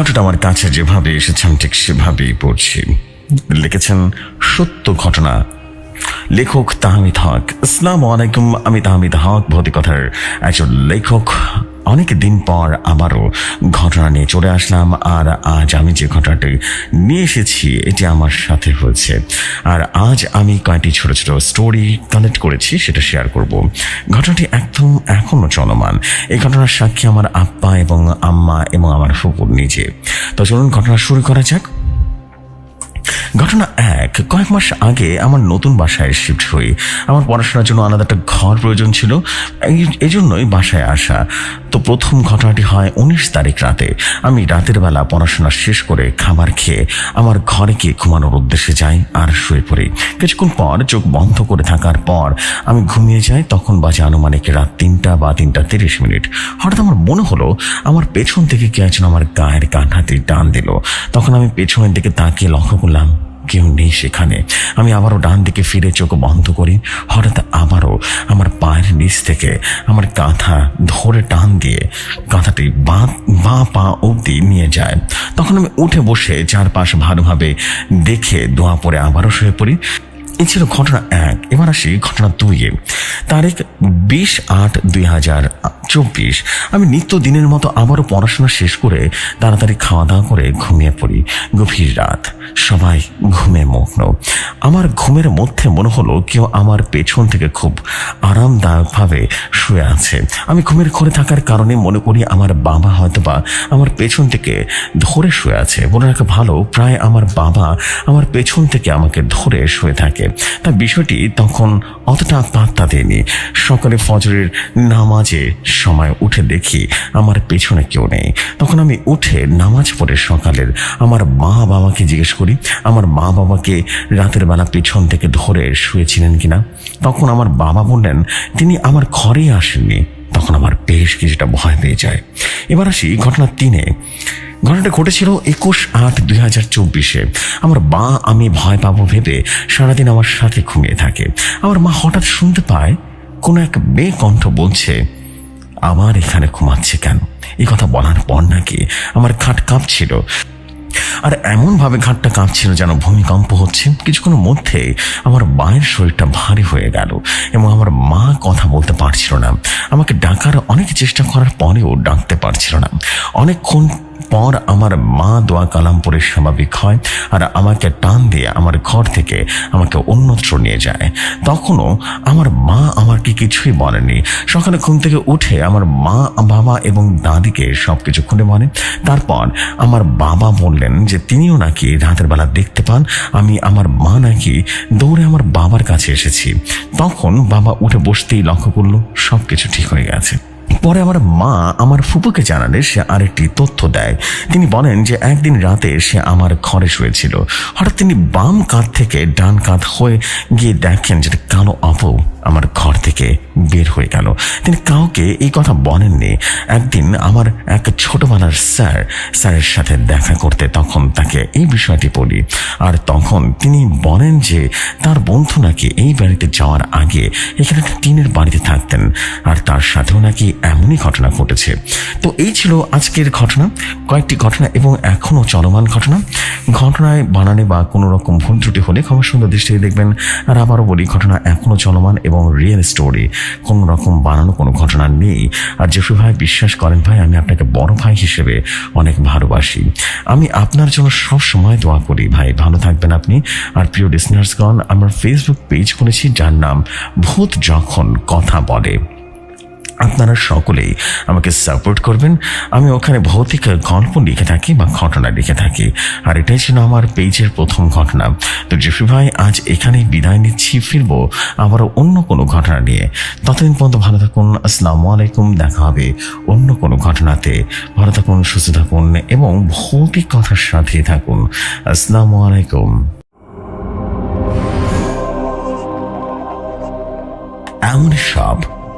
ঘটনা আমার কাছে যেভাবে এসেছেন ঠিক সেভাবেই পড়ছি। লিখেছেন, সত্য ঘটনা। লেখক তাহমিদ হক। ইসলাম আলাইকুম, আমি তাহমিদ হক, ভৌতিকথার একজন লেখক। অনেক দিন পর আবারও ঘটনা নিয়ে চলে আসলাম, আর আজ আমি যে ঘটনাটি নিয়ে এসেছি, এটি আমার সাথে হয়েছে। আর আজ আমি কয়েকটি ছোট ছোট স্টোরি কালেক্ট করেছি, সেটা শেয়ার করব। ঘটনাটি একদম এখনও চলমান। এই ঘটনার সাক্ষী আমার আপ্পা এবং আম্মা এবং আমার ফুপুর নিজে। তো চলুন ঘটনা শুরু করা যাক। ঘটনা এক, কয়েক মাস আগে আমার নতুন বাসায় শিফট হই। আমার পড়াশোনার জন্য আলাদা একটা ঘর প্রয়োজন ছিল, এই- এই জন্যই বাসায় আসা। তো প্রথম ঘটনাটি হয় উনিশ তারিখ রাতে। আমি রাতের বেলা পড়াশোনা শেষ করে খাবার খেয়ে আমার ঘরে গিয়ে ঘুমানোর উদ্দেশ্যে যাই আর শুয়ে পড়ি। কিছুক্ষণ পর চোখ বন্ধ করে থাকার পর আমি ঘুমিয়ে যাই, তখন বাজে আনুমানিক রাত তিনটা বা তিনটা তিরিশ মিনিট। হঠাৎ আমার মনে হলো আমার পেছন থেকে কে একজন আমার গায়ের কাঁঠাতে টান দিল। তখন আমি পেছনের দিকে তাকিয়ে লক্ষ্য করলাম কেউ নেই সেখানে। আমি আবারও ডান দিকে ফিরে চোখ বন্ধ করি। হঠাৎ আবারও আমার পায়ের নিচ থেকে আমার কাঁথা ধরে টান দিয়ে কাঁথাটি বাঁ বাঁ পা অবধি নিয়ে যায়। তখন আমি উঠে বসে চারপাশ ভালোভাবে দেখে দোয়া পরে আবারও শুয়ে পড়ি। এই ছিল ঘটনা এক। এবার আসি ঘটনা দুইয়ে। তারিখ বিশ আট দুই হাজার চব্বিশ। আমি নিত্য দিনের মতো আবারও পড়াশোনা শেষ করে তাড়াতাড়ি খাওয়া দাওয়া করে ঘুমিয়ে পড়ি। গভীর রাত। সবাই ঘুমে মগ্ন। আমার ঘুমের মধ্যে মনে হলো কেউ আমার পেছন থেকে খুব আরামদায়কভাবে শুয়ে আছে। আমি ঘুমের ঘরে থাকার কারণে মনে করি আমার বাবা হয়তো বা আমার পেছন থেকে ধরে শুয়ে আছে। বলে রাখা ভালো, প্রায় আমার বাবা আমার পেছন থেকে আমাকে ধরে শুয়ে থাকে। তা বিষয়টি তখন অতটা পাত্তা দেয়নি। সকালে ফজরের নামাজে সময় উঠে দেখি আমার পেছনে কেউ নেই। তখন আমি উঠে নামাজ পড়ে সকালের আমার মা বাবাকে জিজ্ঞেস করি, আমার মা বাবাকে রাতের বেলা পেছন থেকে ধরে শুয়েছিলেন কিনা? তখন আমার বাবা বললেন, তিনি আমার ঘরেই আসেননি। তখন আমার বেশ কিছুটা ভয় পেয়ে যায়। এবার আসি ঘটনা তিনে। ঘটনাটা ঘটেছিল একুশ আট দুই হাজার চব্বিশে। আমার মা, আমি ভয় পাবো ভেবে সারাদিন আমার সাথে ঘুমিয়ে থাকে। আমার মা হঠাৎ শুনতে পায়, কোনো এক মেয়ে কণ্ঠ বলছে, আমার এখানে ঘুমাচ্ছে কেন? এই কথা বলার পর নাকি আমার খাট কাঁপছিল। আর এমন ভাবে ঘাটটা কাঁপছিল যেন ভূমিকম্প হচ্ছে। কিছুক্ষণের মধ্যে আমার মায়ের শরীরটা ভারী হয়ে গেল এবং আমার মা কথা বলতে পারছিল না। আমাকে ডাকার অনেক চেষ্টা করার পরেও ডাকতে পারছিল না। অনেকক্ষণ পর আমার মা দোয়া কালাম পরে স্বাভাবিক হয় আর আমাকে টান দিয়ে আমার ঘর থেকে আমাকে অন্যত্র নিয়ে যায়। তখনও আমার মা আমাকে কিছুই বলেনি। সকালে ঘুম থেকে উঠে আমার মা, বাবা এবং দাদিকে সব কিছু খুলে বলে। তারপর আমার বাবা বললেন যে, তিনিও নাকি রাতের বেলা দেখতে পান? আমি আমার মা নাকি দৌড়ে আমার বাবার কাছে এসেছি। তখন বাবা উঠে বসতেই লক্ষ্য করল সব কিছু ঠিক হয়ে গেছে। পরে আমার মা আমার ফুপুকে জানালে সে আরেকটি তথ্য দেয়। তিনি বলেন যে একদিন রাতে সে আমার ঘরে শুয়েছিল। হঠাৎ তিনি বাম কাঁধ থেকে ডান কাঁধ হয়ে গিয়ে দেখেন যে কালো আপু আমার ঘর থেকে বের হয়ে গেল। তিনি কাউকে এই কথা বলেননি। একদিন আমার এক ছোটবেলার স্যার, স্যারের সাথে দেখা করতে তখন তাকে এই বিষয়টি বলি। আর তখন তিনি বলেন যে তার বন্ধু নাকি এই বাড়িতে যাওয়ার আগে এখানে একটা টিনের বাড়িতে থাকতেন। আর তার সাথেও নাকি এমনই ঘটনা ঘটেছে। তো এই ছিল আজকের ঘটনা, কয়েকটি ঘটনা এবং এখনও চলমান ঘটনা। ঘটনায় বানানে বা কোনো রকম ভুল ত্রুটি হলে ক্ষমা সুন্দর দৃষ্টিতে দেখবেন। আর আবারও বলি, ঘটনা এখনও চলমান এবং রিয়েল স্টোরি কোনো রকম বানানো কোনো ঘটনা নেই। আর জেফি ভাই, বিশ্বাস করেন ভাই, আমি আপনাকে বড় ভাই হিসেবে অনেক ভালোবাসি। আমি আপনার জন্য সব সময় দোয়া করি ভাই, ভালো থাকবেন আপনি। আর প্রিয় লিসনার্সগণ আমার ফেসবুক পেজ খুলেছি, যার নাম ভূত যখন কথা বলে। আপনারা সকলেই আমাকে সাপোর্ট করবেন। আমি ওখানে ভৌতিক গল্প লিখে থাকি বা ঘটনা লিখে থাকি। আর এটাই ছিল আমার পেজের প্রথম ঘটনা। তো জেফি ভাই, আজ এখানেই বিদায় নিচ্ছি। ফিরবো আবারও অন্য কোনো ঘটনা নিয়ে। ততদিন পর্যন্ত ভালো থাকুন। আসসালামু আলাইকুম। দেখা হবে অন্য কোনো ঘটনাতে। ভালো থাকুন, সুস্থ থাকুন এবং ভৌতিক কথার সাথে থাকুন। আসসালামু আলাইকুম। এমন সব